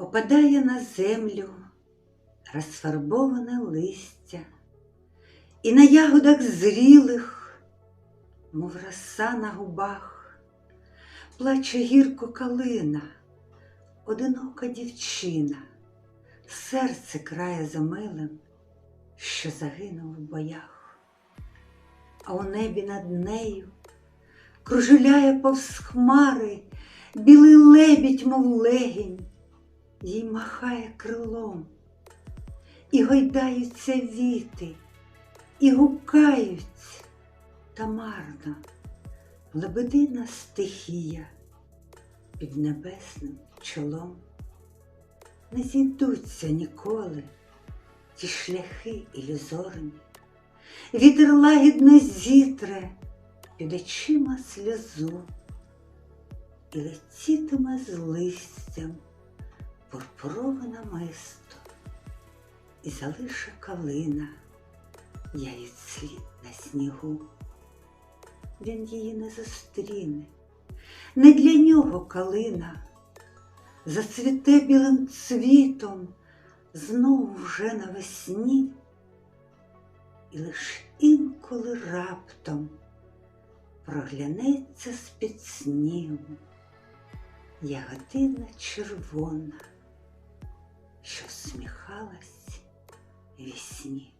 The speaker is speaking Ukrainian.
опадає на землю розфарбоване листя, і на ягодах зрілих, мов роса на губах, плаче гірко калина, одинока дівчина, серце крає за милим, що загинув в боях, а у небі над нею кружеляє повз хмари білий лебідь, мов легінь, їй махає крилом, і гойдаються віти, і гукають, та марно лебедина стихія під небесним чолом. Не зійдуться ніколи ті шляхи ілюзорні, вітер лагідно зітре під очима сльозу і летітиме з листям пурпурове намисто, і залише калина. Яїть слід на снігу. Він її не зустріне, не для нього калина, зацвіте білим цвітом. Знову вже навесні, і лиш інколи раптом проглянеться з-під снігу. Ягодина червона, що сміхалась вісні.